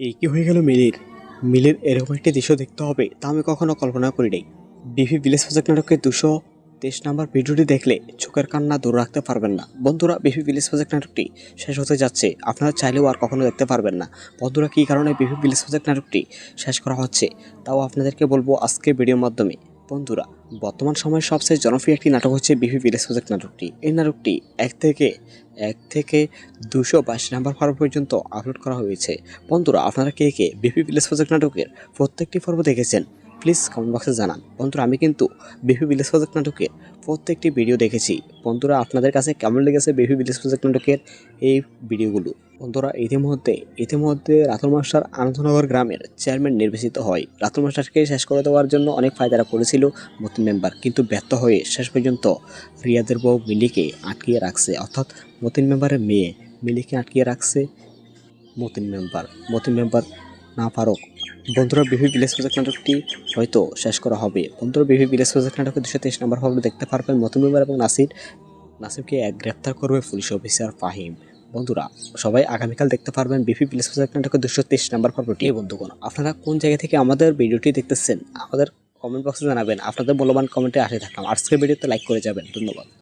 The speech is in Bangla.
এই কি হয়ে গেল মিলির মিলির এরকম একটি দৃশ্য দেখতে হবে তা আমি কখনো কল্পনা করি নাই। বিফি ভিলেজ প্রজেক্ট নাটকের দুশো তেইশ নাম্বার ভিডিওটি দেখলে চোখের কান্না দূর রাখতে পারবেন না। বন্ধুরা বিফি ভিলেজ প্রজেক্ট নাটকটি শেষ হতে যাচ্ছে। আপনারা চাইলেও আর কখনো দেখতে পারবেন না। বন্ধুরা, কী কারণে বিভি ভিলেজ প্রজেক্ট নাটকটি শেষ করা হচ্ছে, তাও আপনাদেরকে বলব আজকে ভিডিওর মাধ্যমে। বন্ধুরা বর্তমান সময়ের সবচেয়ে জনপ্রিয় একটি নাটক হচ্ছে বিভি ভিলেজ প্রজেক্ট নাটকটি। এই নাটকটি এক থেকে এক থেকে দুশো বাইশ নাম্বার পর্ব পর্যন্ত আপলোড করা হয়েছে। বন্ধুরা, আপনারা কে কে বিপি ভিলেজ প্রজেক্ট নাটকের প্রত্যেকটি পর্ব দেখেছেন? প্লিজ কমেন্ট বক্সে জানান। বন্ধুরা, আমি কিন্তু বিপি ভিলেজ প্রজেক্ট নাটকের প্রত্যেকটি ভিডিও দেখেছি। বন্ধুরা, আপনাদের কাছে কেমন লেগেছে বিপি ভিলেজ প্রজেক্ট নাটকের এই ভিডিওগুলো বন্ধুরা, ইতিমধ্যে ইতিমধ্যে রাতুল মাস্টার আনন্দনগর গ্রামের চেয়ারম্যান নির্বাচিত হয়। রাতুল মাস্টারকে শেষ করে দেওয়ার জন্য অনেক ফায়দারা করেছিল নতুন মেম্বার কিন্তু ব্যর্থ হয়ে শেষ পর্যন্ত রিয়াদের বউ মিলিকে আটকিয়ে রাখছে। অর্থাৎ মতিন মেম্বারের মেয়ে মিলিকে আটকিয়ে রাখছে মতিন মেম্বার মতিন মেম্বার না পারুক। বন্ধুরা বিভি ভিলেজ প্রজেক্ট নাটকটি হয়তো শেষ করা হবে। বন্ধুরা বিভি ভিলেজ প্রজেক্ট নাটকের দুশো তেইশ নম্বর ভাবে দেখতে পারবেন মতিন মেম্বার এবং নাসির। নাসিরকে এক গ্রেপ্তার করবে পুলিশ অফিসার ফাহিম। বন্ধুরা সবাই আগামীকাল দেখতে পারবেন বিপি প্লেস প্রজেক্ট নাটকের দুশো তেইশ নাম্বার পর্বটি। বন্ধুগণ। আপনারা কোন জায়গা থেকে আমাদের ভিডিওটি দেখতেছেন আমাদের কমেন্ট বক্সে জানাবেন। আপনাদের মূল্যবান কমেন্টে আসে থাকলাম। আজকের ভিডিওতে লাইক করে যাবেন। ধন্যবাদ।